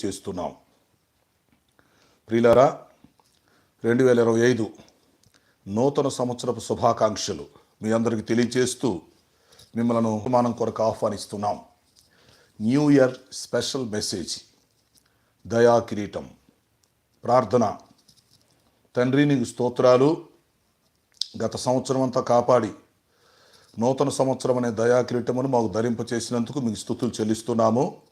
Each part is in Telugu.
తెలియచేస్తున్నాం ప్రియులారా రెండు వేల ఇరవై ఐదు నూతన సంవత్సరపు శుభాకాంక్షలు మీ అందరికీ తెలియచేస్తూ మిమ్మల్ని విమానం కొరకు ఆహ్వానిస్తున్నాం. న్యూ ఇయర్ స్పెషల్ మెసేజ్ దయా కిరీటం ప్రార్థన తండ్రి నీకు స్తోత్రాలు గత సంవత్సరం అంతా కాపాడి నూతన సంవత్సరం అనే దయా కిరీటమును మాకు ధరింప చేసినందుకు మీకు స్థుతులు చెల్లిస్తున్నాము.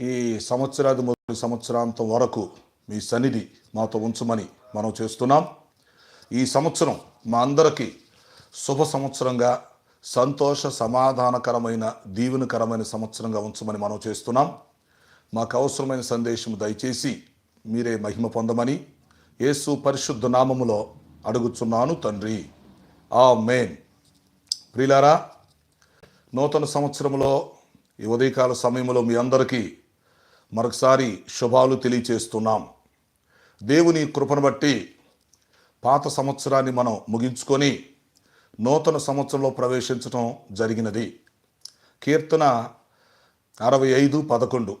ఈ సంవత్సరాది మొదటి సంవత్సరాంతం వరకు మీ సన్నిధి మాతో ఉంచమని మనం చేస్తున్నాం. ఈ సంవత్సరం మా అందరికీ శుభ సంవత్సరంగా సంతోష సమాధానకరమైన దీవెనకరమైన సంవత్సరంగా ఉంచమని మనం చేస్తున్నాం. మాకు అవసరమైన సందేశం దయచేసి మీరే మహిమ పొందమని యేసు పరిశుద్ధ నామములో అడుగుచున్నాను తండ్రి. ఆ మేన్ ప్రిలారా నూతన సంవత్సరంలో ఈ ఉదయకాల సమయంలో మీ అందరికీ మరొకసారి శుభాలు తెలియచేస్తున్నాం. దేవుని కృపను బట్టి పాత సంవత్సరాన్ని మనం ముగించుకొని నూతన సంవత్సరంలో ప్రవేశించడం జరిగినది. కీర్తన అరవై ఐదు పదకొండు.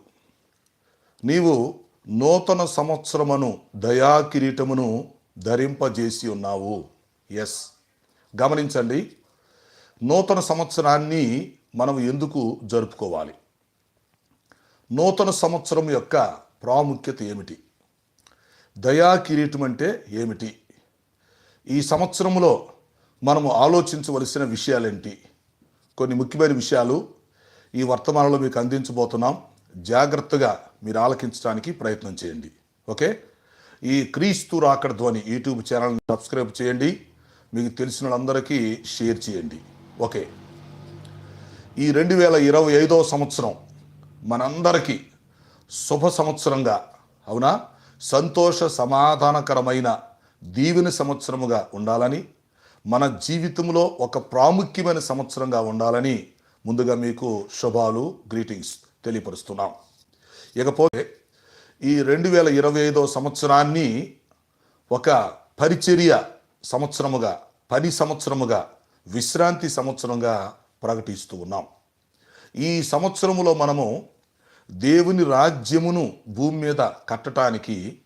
నీవు నూతన సంవత్సరమును దయా కిరీటమును ధరింపజేసి ఉన్నావు. ఎస్ గమనించండి నూతన సంవత్సరాన్ని మనం ఎందుకు జరుపుకోవాలి? నూతన సంవత్సరం యొక్క ప్రాముఖ్యత ఏమిటి? దయా కిరీటం అంటే ఏమిటి? ఈ సంవత్సరంలో మనము ఆలోచించవలసిన విషయాలేంటి? కొన్ని ముఖ్యమైన విషయాలు ఈ వర్తమానంలో మీకు అందించబోతున్నాం. జాగ్రత్తగా మీరు ఆలకించడానికి ప్రయత్నం చేయండి. ఓకే? ఈ క్రీస్తు రాకడ ధ్వని యూట్యూబ్ ఛానల్ని సబ్స్క్రైబ్ చేయండి. మీకు తెలిసిన వాళ్ళందరికీ షేర్ చేయండి. ఓకే? ఈ రెండు వేల ఇరవై ఐదవ సంవత్సరం మనందరికీ శుభ సంవత్సరంగా అవునా? సంతోష సమాధానకరమైన దీవెన సంవత్సరముగా ఉండాలని మన జీవితంలో ఒక ప్రాముఖ్యమైన సంవత్సరంగా ఉండాలని ముందుగా మీకు శుభాలు గ్రీటింగ్స్ తెలియపరుస్తున్నాం. ఇకపోతే ఈ రెండు వేల ఇరవై ఐదో సంవత్సరాన్ని ఒక పరిచర్య సంవత్సరముగా పని సంవత్సరముగా విశ్రాంతి సంవత్సరంగా ప్రకటిస్తూ ఉన్నాం. ఈ సంవత్సరములో మనము దేవుని రాజ్యమును భూమి మీద కట్టడానికి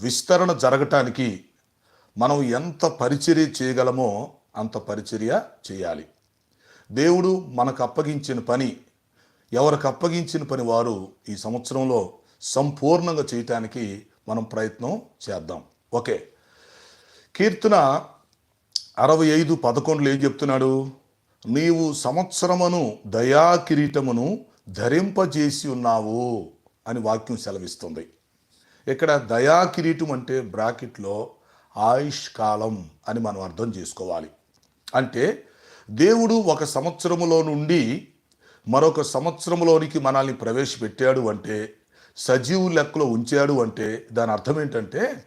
విస్తరణ జరగటానికి మనం ఎంత పరిచర్య చేయగలమో అంత పరిచర్య చేయాలి. దేవుడు మనకు అప్పగించిన పని ఎవరికి అప్పగించిన పని వారు ఈ సంవత్సరంలో సంపూర్ణంగా చేయటానికి మనం ప్రయత్నం చేద్దాం. ఓకే. కీర్తన అరవై ఐదు పదకొండులో ఏం చెప్తున్నాడు? నీవు సంవత్సరమును దయా కిరీటమును ధరింపజేసి ఉన్నావు అని వాక్యం సెలవిస్తుంది. ఇక్కడ దయా కిరీటం అంటే బ్రాకెట్లో ఆయుష్ కాలం అని మనం అర్థం చేసుకోవాలి. అంటే దేవుడు ఒక సంవత్సరములో నుండి మరొక సంవత్సరంలోనికి మనల్ని ప్రవేశపెట్టాడు అంటే సజీవు లెక్కలో ఉంచాడు అంటే దాని అర్థం ఏంటంటే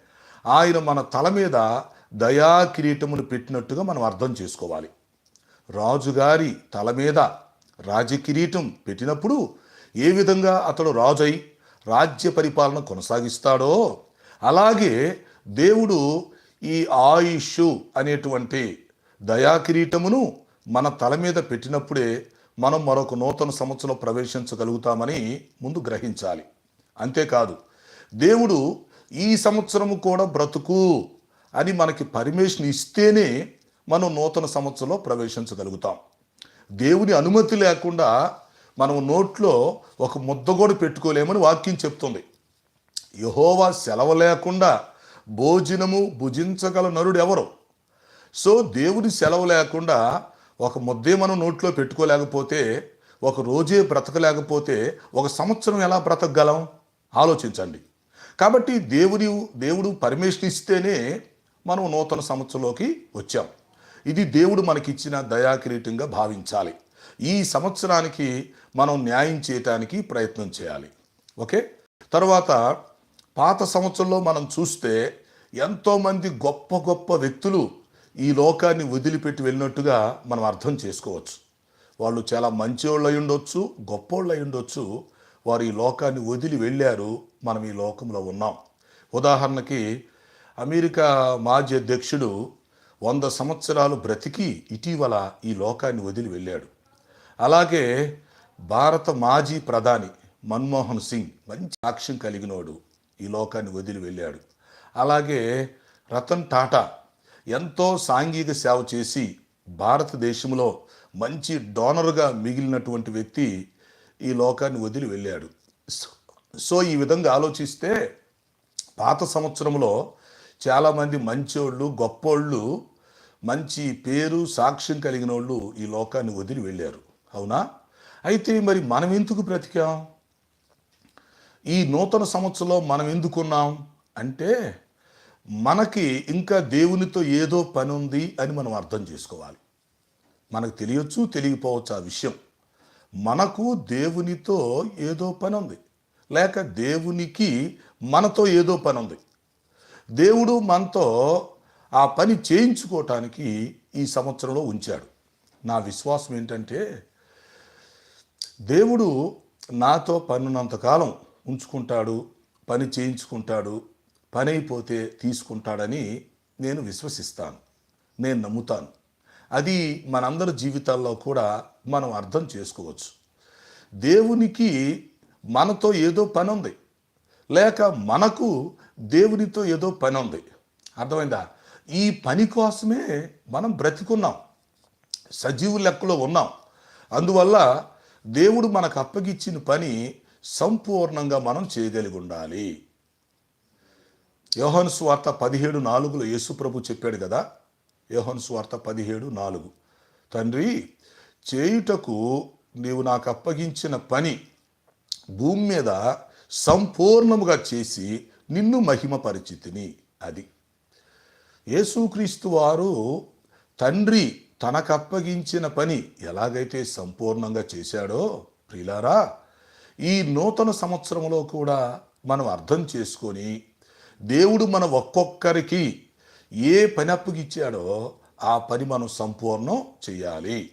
ఆయన మన తల మీద దయా కిరీటమును పెట్టినట్టుగా మనం అర్థం చేసుకోవాలి. రాజుగారి తల మీద రాజకిరీటం పెట్టినప్పుడు ఏ విధంగా అతడు రాజై రాజ్య పరిపాలన కొనసాగిస్తాడో అలాగే దేవుడు ఈ ఆయుష్ అనేటువంటి దయాకిరీటమును మన తల మీద పెట్టినప్పుడే మనం మరొక నూతన సంవత్సరం ప్రవేశించగలుగుతామని ముందు గ్రహించాలి. అంతేకాదు దేవుడు ఈ సంవత్సరము కూడా బ్రతుకు అని మనకి పర్మిషన్ ఇస్తేనే మనం నూతన సంవత్సరంలో ప్రవేశించగలుగుతాం. దేవుని అనుమతి లేకుండా మనం నోట్లో ఒక ముద్ద కూడా పెట్టుకోలేమని వాక్యం చెప్తుంది. యహోవా సెలవు లేకుండా భోజనము భుజించగల నరుడు ఎవరు? సో దేవుని సెలవు లేకుండా ఒక ముద్దే మనం నోట్లో పెట్టుకోలేకపోతే ఒక రోజే బ్రతకలేకపోతే ఒక సంవత్సరం ఎలా బ్రతకగలం? ఆలోచించండి. కాబట్టి దేవుని దేవుడు పర్మిషన్ ఇస్తేనే మనం నూతన సంవత్సరంలోకి వచ్చాం. ఇది దేవుడు మనకిచ్చిన దయాకిరీటంగా భావించాలి. ఈ సంవత్సరానికి మనం న్యాయం చేయటానికి ప్రయత్నం చేయాలి. ఓకే? తర్వాత పాత సంవత్సరంలో మనం చూస్తే ఎంతోమంది గొప్ప గొప్ప వ్యక్తులు ఈ లోకాన్ని వదిలిపెట్టి వెళ్ళినట్టుగా మనం అర్థం చేసుకోవచ్చు. వాళ్ళు చాలా మంచివాళ్ళు అయి ఉండొచ్చు గొప్పోళ్ళు అయి ఉండొచ్చు. వారు ఈ లోకాన్ని వదిలి వెళ్ళారు. మనం ఈ లోకంలో ఉన్నాం. ఉదాహరణకి అమెరికా మాజీ అధ్యక్షుడు వంద సంవత్సరాలు బ్రతికి ఇటీవల ఈ లోకాన్ని వదిలి వెళ్ళాడు. అలాగే భారత మాజీ ప్రధాని మన్మోహన్ సింగ్ మంచి సాక్ష్యం కలిగినోడు ఈ లోకాన్ని వదిలి వెళ్ళాడు. అలాగే రతన్ టాటా ఎంతో సాంఘిక సేవ చేసి భారతదేశంలో మంచి డోనర్గా మిగిలినటువంటి వ్యక్తి ఈ లోకాన్ని వదిలి వెళ్ళాడు. సో- సో ఈ విధంగా ఆలోచిస్తే పాత సంవత్సరంలో చాలామంది మంచోళ్ళు గొప్పోళ్ళు మంచి పేరు సాక్ష్యం కలిగిన వాళ్ళు ఈ లోకాన్ని వదిలి వెళ్ళారు. అవునా? అయితే మరి మనం ఎందుకు బ్రతికాం? ఈ నూతన సంవత్సరంలో మనం ఎందుకున్నాం? అంటే మనకి ఇంకా దేవునితో ఏదో పని ఉంది అని మనం అర్థం చేసుకోవాలి. మనకు తెలియచ్చు తెలియకపోవచ్చు ఆ విషయం. మనకు దేవునితో ఏదో పని ఉంది. లేక దేవునికి మనతో ఏదో పని ఉంది. దేవుడు మనతో ఆ పని చేయించుకోవటానికి ఈ సంవత్సరంలో ఉంచాడు. నా విశ్వాసం ఏంటంటే దేవుడు నాతో పన్నునంతకాలం ఉంచుకుంటాడు పని చేయించుకుంటాడు పని అయిపోతే తీసుకుంటాడని నేను విశ్వసిస్తాను. నేను నమ్ముతాను. అది మనందరి జీవితాల్లో కూడా మనం అర్థం చేసుకోవచ్చు. దేవునికి మనతో ఏదో పని ఉంది లేక మనకు దేవునితో ఏదో పని ఉంది. అర్థమైందా? ఈ పని కోసమే మనం బ్రతికున్నాం. సజీవు లెక్కలో ఉన్నాం. అందువల్ల దేవుడు మనకు అప్పగిచ్చిన పని సంపూర్ణంగా మనం చేయగలిగి ఉండాలి. యోహన్ స్వార్త పదిహేడు నాలుగులో యేసుప్రభు చెప్పాడు కదా? యోహన్ స్వార్త పదిహేడు నాలుగు. తండ్రి చేయుటకు నీవు నాకు అప్పగించిన పని భూమి మీద సంపూర్ణముగా చేసి నిన్ను మహిమపరిచితిని అది. యేసుక్రీస్తు వారు తండ్రి తనకు అప్పగించిన పని ఎలాగైతే సంపూర్ణంగా చేశాడో ప్రిలారా ఈ నూతన సంవత్సరంలో కూడా మనం అర్థం చేసుకొని దేవుడు మన ఒక్కొక్కరికి ఏ పని అప్పగిచ్చాడో ఆ పని మనం సంపూర్ణం చేయాలి.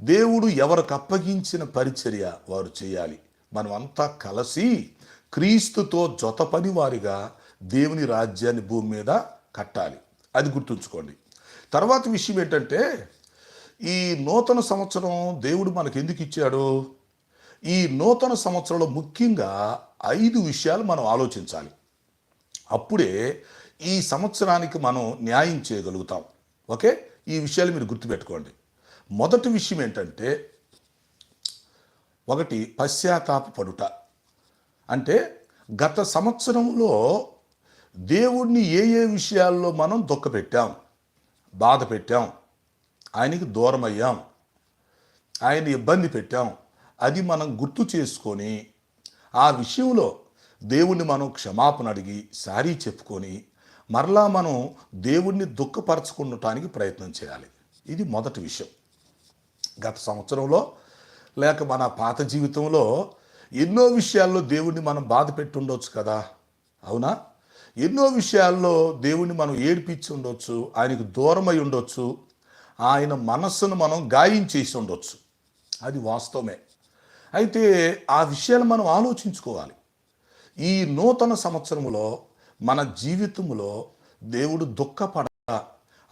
దేవుడు ఎవరికి అప్పగించిన పరిచర్య వారు చేయాలి. మనం అంతా కలిసి క్రీస్తుతో జొతపని వారిగా దేవుని రాజ్యాన్ని భూమి మీద కట్టాలి. అది గుర్తుంచుకోండి. తర్వాత విషయం ఏంటంటే ఈ నూతన సంవత్సరం దేవుడు మనకు ఎందుకు ఇచ్చాడు? ఈ నూతన సంవత్సరంలో ముఖ్యంగా ఐదు విషయాలు మనం ఆలోచించాలి. అప్పుడే ఈ సంవత్సరానికి మనం న్యాయం చేయగలుగుతాం. ఓకే? ఈ విషయాలు మీరు గుర్తుపెట్టుకోండి. మొదటి విషయం ఏంటంటే ఒకటి పశ్చాత్తాపడుట అంటే గత సంవత్సరంలో దేవుణ్ణి ఏ ఏ విషయాల్లో మనం దుఃఖపెట్టాం బాధ పెట్టాం ఆయనకి దూరం అయ్యాం ఆయన ఇబ్బంది పెట్టాం అది మనం గుర్తు చేసుకొని ఆ విషయంలో దేవుణ్ణి మనం క్షమాపణ అడిగి సారీ చెప్పుకొని మరలా మనం దేవుణ్ణి దుఃఖపరచుకుండటానికి ప్రయత్నం చేయాలి. ఇది మొదటి విషయం. గత సంవత్సరంలో లేక మన పాత జీవితంలో ఎన్నో విషయాల్లో దేవుణ్ణి మనం బాధ పెట్టుండొచ్చు కదా. అవునా? ఎన్నో విషయాల్లో దేవుణ్ణి మనం ఏడిపించి ఉండొచ్చు ఆయనకు దూరమై ఉండొచ్చు ఆయన మనస్సును మనం గాయం చేసి ఉండొచ్చు అది వాస్తవమే. అయితే ఆ విషయాలు మనం ఆలోచించుకోవాలి. ఈ నూతన సంవత్సరంలో మన జీవితంలో దేవుడు దుఃఖపడ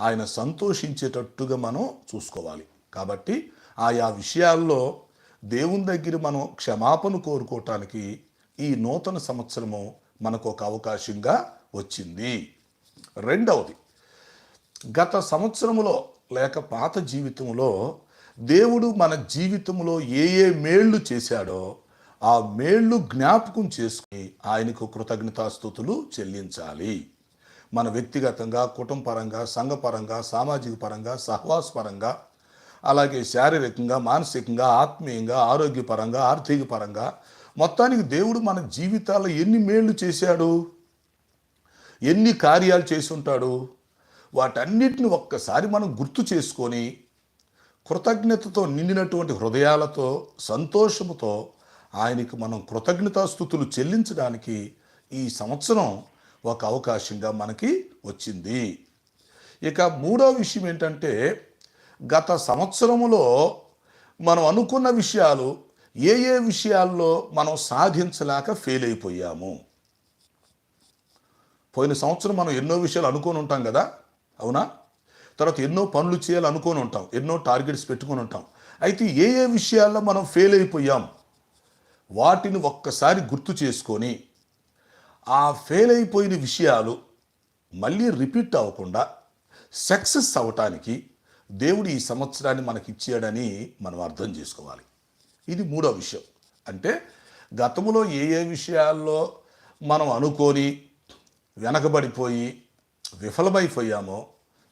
ఆయన సంతోషించేటట్టుగా మనం చూసుకోవాలి. కాబట్టి ఆయా విషయాల్లో దేవుని దగ్గర మనం క్షమాపణ కోరుకోవటానికి ఈ నూతన సంవత్సరము మనకు ఒక అవకాశంగా వచ్చింది. రెండవది గత సంవత్సరములో లేక పాత జీవితంలో దేవుడు మన జీవితంలో ఏ ఏ మేళ్ళు చేశాడో ఆ మేళ్ళు జ్ఞాపకం చేసుకుని ఆయనకు కృతజ్ఞతాస్థుతులు చెల్లించాలి. మన వ్యక్తిగతంగా కుటుంబపరంగా సంఘపరంగా సామాజిక పరంగా సహవాస పరంగా అలాగే శారీరకంగా మానసికంగా ఆత్మీయంగా ఆరోగ్యపరంగా ఆర్థిక పరంగా మొత్తానికి దేవుడు మన జీవితాల్లో ఎన్ని మేళ్ళు చేశాడు? ఎన్ని కార్యాలు చేసి ఉంటాడు వాటన్నిటిని ఒక్కసారి మనం గుర్తు చేసుకొని కృతజ్ఞతతో నిండినటువంటి హృదయాలతో సంతోషముతో ఆయనకి మనం కృతజ్ఞతాస్థుతులు చెల్లించడానికి ఈ సంవత్సరం ఒక అవకాశంగా మనకి వచ్చింది. ఇక మూడో విషయం ఏంటంటే గత సంవత్సరములో మనం అనుకున్న విషయాలు ఏ ఏ విషయాల్లో మనం సాధించలేక ఫెయిల్ అయిపోయాము. పోయిన సంవత్సరం మనం ఎన్నో విషయాలు అనుకొని ఉంటాం కదా? అవునా? తర్వాత ఎన్నో పనులు చేయాలి అనుకొని ఉంటాం. ఎన్నో టార్గెట్స్ పెట్టుకొని ఉంటాం. అయితే ఏ ఏ విషయాల్లో మనం ఫెయిల్ అయిపోయాం? వాటిని ఒక్కసారి గుర్తు చేసుకొని ఆ ఫెయిల్ అయిపోయిన విషయాలు మళ్ళీ రిపీట్ అవ్వకుండా సక్సెస్ అవ్వటానికి దేవుడు ఈ సంవత్సరాన్ని మనకి ఇచ్చాడని మనం అర్థం చేసుకోవాలి. ఇది మూడో విషయం. అంటే గతంలో ఏ ఏ విషయాల్లో మనం అనుకొని వెనకబడిపోయి విఫలమైపోయామో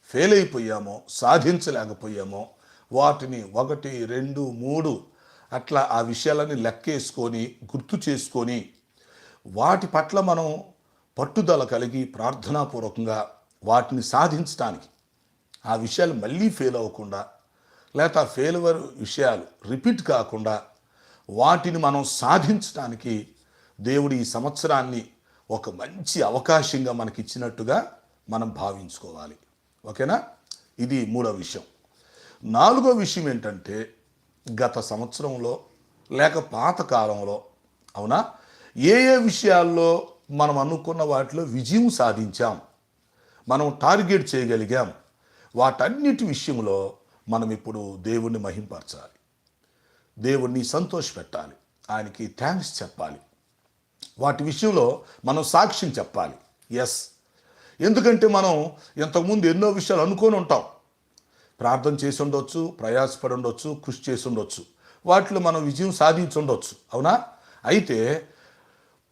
ఫెయిల్ అయిపోయామో సాధించలేకపోయామో వాటిని ఒకటి రెండు మూడు అట్లా ఆ విషయాలని లెక్కేసుకొని గుర్తు చేసుకొని వాటి పట్ల మనం పట్టుదల కలిగి ప్రార్థనాపూర్వకంగా వాటిని సాధించడానికి ఆ విషయాలు మళ్ళీ ఫెయిల్ అవ్వకుండా లేకపోతే ఆ ఫెయిల్వర్ విషయాలు రిపీట్ కాకుండా వాటిని మనం సాధించడానికి దేవుడు ఈ సంవత్సరాన్ని ఒక మంచి అవకాశంగా మనకి ఇచ్చినట్టుగా మనం భావించుకోవాలి. ఓకేనా? ఇది మూడో విషయం. నాలుగో విషయం ఏంటంటే గత సంవత్సరంలో లేక పాత కాలంలో అవునా? ఏ ఏ విషయాల్లో మనం అనుకున్న వాటిలో విజయం సాధించాం? మనం టార్గెట్ చేయగలిగాం? వాటన్నిటి విషయంలో మనం ఇప్పుడు దేవుణ్ణి మహింపరచాలి. దేవుణ్ణి సంతోషపెట్టాలి ఆయనకి థ్యాంక్స్ చెప్పాలి. వాటి విషయంలో మనం సాక్ష్యం చెప్పాలి. ఎస్ ఎందుకంటే మనం ఇంతకుముందు ఎన్నో విషయాలు అనుకొని ఉంటాం. ప్రార్థన చేసి ఉండొచ్చు ప్రయాసపడి ఉండొచ్చు కృషి చేసి ఉండొచ్చు. వాటిలో మనం విజయం సాధించి ఉండొచ్చు. అవునా? అయితే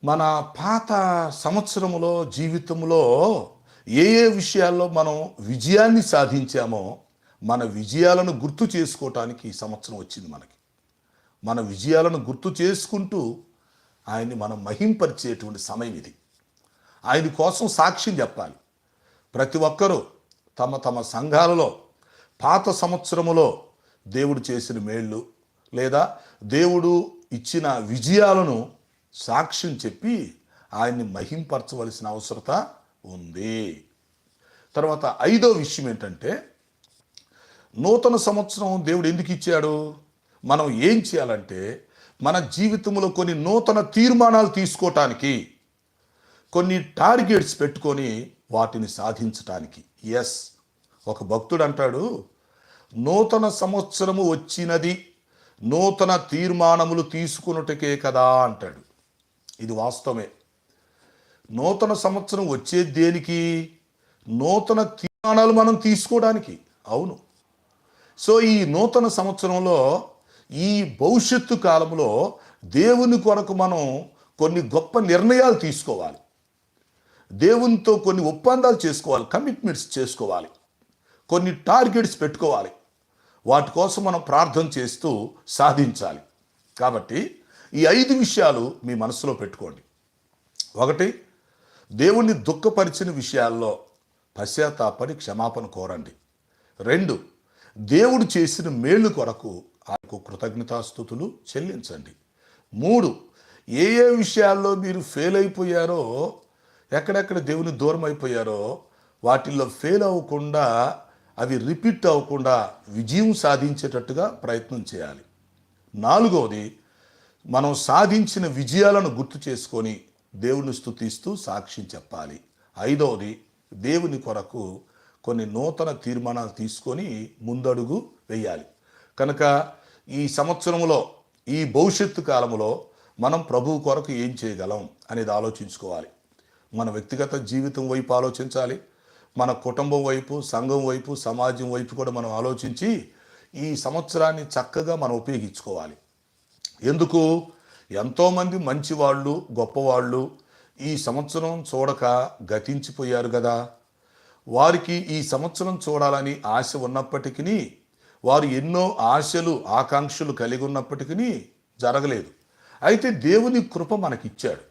మన పాత సంవత్సరములో జీవితంలో ఏ ఏ విషయాల్లో మనం విజయాన్ని సాధించామో మన విజయాలను గుర్తు చేసుకోవటానికి ఈ సంవత్సరం వచ్చింది మనకి. మన విజయాలను గుర్తు చేసుకుంటూ ఆయన్ని మనం మహింపరిచేటువంటి సమయం ఇది. ఆయన కోసం సాక్ష్యం చెప్పాలి. ప్రతి ఒక్కరూ తమ తమ సంఘాలలో పాత సంవత్సరములో దేవుడు చేసిన మేళ్ళు లేదా దేవుడు ఇచ్చిన విజయాలను సాక్ష్యం చెప్పి ఆయన్ని మహింపరచవలసిన అవసరత ఉంది. తర్వాత ఐదో విషయం ఏంటంటే నూతన సంవత్సరం దేవుడు ఎందుకు ఇచ్చాడు? మనం ఏం చేయాలంటే మన జీవితంలో కొన్ని నూతన తీర్మానాలు తీసుకోవటానికి కొన్ని టార్గెట్స్ పెట్టుకొని వాటిని సాధించటానికి. ఎస్ ఒక భక్తుడు అంటాడు నూతన సంవత్సరము వచ్చినది నూతన తీర్మానములు తీసుకున్నటకే కదా అంటాడు. ఇది వాస్తవమే. నూతన సంవత్సరం వచ్చేది దేనికి? నూతన తీర్మానాలు మనం తీసుకోవడానికి. అవును. సో ఈ నూతన సంవత్సరంలో ఈ భవిష్యత్తు కాలంలో దేవుని కొరకు మనం కొన్ని గొప్ప నిర్ణయాలు తీసుకోవాలి. దేవునితో కొన్ని ఒప్పందాలు చేసుకోవాలి. కమిట్మెంట్స్ చేసుకోవాలి. కొన్ని టార్గెట్స్ పెట్టుకోవాలి. వాటి కోసం మనం ప్రార్థన చేస్తూ సాధించాలి. కాబట్టి ఈ ఐదు విషయాలు మీ మనసులో పెట్టుకోండి. ఒకటి దేవుణ్ణి దుఃఖపరిచిన విషయాల్లో పశ్చాత్తాపడి క్షమాపణ కోరండి. రెండు దేవుడు చేసిన మేలు కొరకు ఆయనకు కృతజ్ఞతాస్థుతులు చెల్లించండి. మూడు ఏ ఏ విషయాల్లో మీరు ఫెయిల్ అయిపోయారో ఎక్కడెక్కడ దేవుని దూరం అయిపోయారో వాటిల్లో ఫెయిల్ అవ్వకుండా అవి రిపీట్ అవ్వకుండా విజయం సాధించేటట్టుగా ప్రయత్నం చేయాలి. నాలుగవది మనం సాధించిన విజయాలను గుర్తు చేసుకొని దేవుని స్థుతిస్తూ సాక్ష్యం చెప్పాలి. ఐదవది దేవుని కొరకు కొన్ని నూతన తీర్మానాలు తీసుకొని ముందడుగు వేయాలి. కనుక ఈ సంవత్సరంలో ఈ భవిష్యత్తు కాలంలో మనం ప్రభువు కొరకు ఏం చేయగలం అనేది ఆలోచించుకోవాలి. మన వ్యక్తిగత జీవితం వైపు ఆలోచించాలి. మన కుటుంబం వైపు సంఘం వైపు సమాజం వైపు కూడా మనం ఆలోచించి ఈ సంవత్సరాన్ని చక్కగా మనం ఉపయోగించుకోవాలి. ఎందుకు? ఎంతోమంది మంచివాళ్ళు గొప్పవాళ్ళు ఈ సంవత్సరం చూడక గతించిపోయారు కదా వారికి ఈ సంవత్సరం చూడాలని ఆశ ఉన్నప్పటికీ వారు ఎన్నో ఆశలు ఆకాంక్షలు కలిగి ఉన్నప్పటికీ జరగలేదు. అయితే దేవుని కృప మనకిచ్చాడు.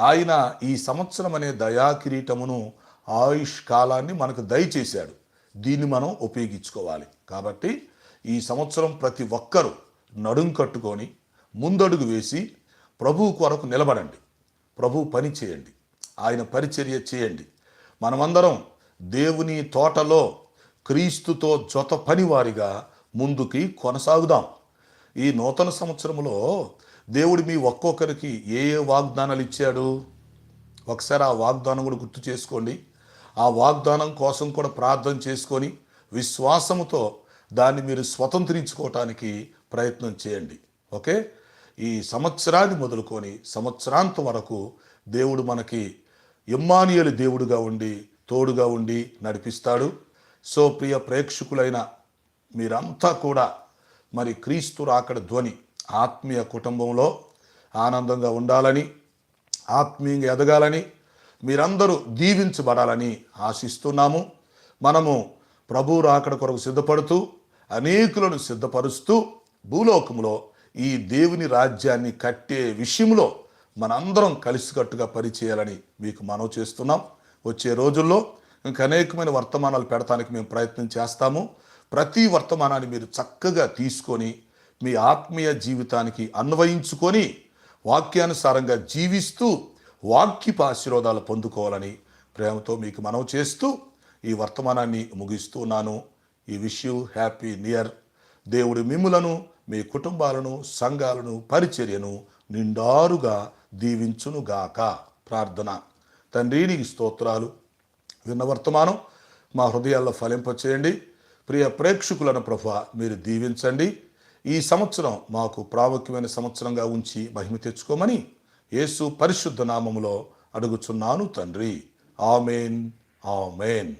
ఆయన ఈ సంవత్సరం అనే దయాకిరీటమును ఆయుష్ కాలాన్ని మనకు దయచేశాడు. దీన్ని మనం ఉపయోగించుకోవాలి. కాబట్టి ఈ సంవత్సరం ప్రతి ఒక్కరూ నడుం కట్టుకొని ముందడుగు వేసి ప్రభువు కొరకు నిలబడండి. ప్రభు పని చేయండి. ఆయన పరిచర్య చేయండి. మనమందరం దేవుని తోటలో క్రీస్తుతో జొత పనివారిగా ముందుకి కొనసాగుదాం. ఈ నూతన సంవత్సరంలో దేవుడు మీ ఒక్కొక్కరికి ఏ ఏ వాగ్దానాలు ఇచ్చాడు? ఒకసారి ఆ వాగ్దానం కూడా గుర్తు చేసుకోండి. ఆ వాగ్దానం కోసం కూడా ప్రార్థన చేసుకొని విశ్వాసముతో దాన్ని మీరు స్వతంత్రించుకోవటానికి ప్రయత్నం చేయండి. ఓకే? ఈ సంవత్సరాన్ని మొదలుకొని సంవత్సరాంతం వరకు దేవుడు మనకి ఇమ్మానియలు దేవుడుగా ఉండి తోడుగా ఉండి నడిపిస్తాడు. సో ప్రియ ప్రేక్షకులైన మీరంతా కూడా మరి క్రీస్తు రాకడ ధ్వని ఆత్మీయ కుటుంబంలో ఆనందంగా ఉండాలని ఆత్మీయంగా ఎదగాలని మీరందరూ దీవించబడాలని ఆశిస్తున్నాము. మనము ప్రభు రాకడ కొరకు సిద్ధపడుతూ అనేకులను సిద్ధపరుస్తూ భూలోకములో ఈ దేవుని రాజ్యాన్ని కట్టే విషయంలో మనందరం కలిసికట్టుగా పనిచేయాలని మీకు మనవి చేస్తున్నాం. వచ్చే రోజుల్లో ఇంకా అనేకమైన వర్తమానాలు పెడతానికి మేము ప్రయత్నం చేస్తాము. ప్రతి వర్తమానాన్ని మీరు చక్కగా తీసుకొని మీ ఆత్మీయ జీవితానికి అన్వయించుకొని వాక్యానుసారంగా జీవిస్తూ వాక్యపు ఆశీర్వాదాలు పొందుకోవాలని ప్రేమతో మీకు మనవి చేస్తూ ఈ వర్తమానాన్ని ముగిస్తున్నాను. ఈ విష్ హ్యాపీ నియర్ దేవుడు మిమ్ములను మీ కుటుంబాలను సంఘాలను పరిచర్యను నిండారుగా దీవించునుగాక ప్రార్థన. తండ్రి నీకు స్తోత్రాలు. విన్న వర్తమానం మా హృదయాల్లో ఫలింపచేయండి ప్రియ ప్రేక్షకులను ప్రభ మీరు దీవించండి. ఈ సంవత్సరం మాకు ప్రాముఖ్యమైన సంవత్సరంగా ఉంచి మహిమ తెచ్చుకోమని యేసు పరిశుద్ధ నామములో అడుగుచున్నాను తండ్రి. ఆమెన్. ఆమెన్.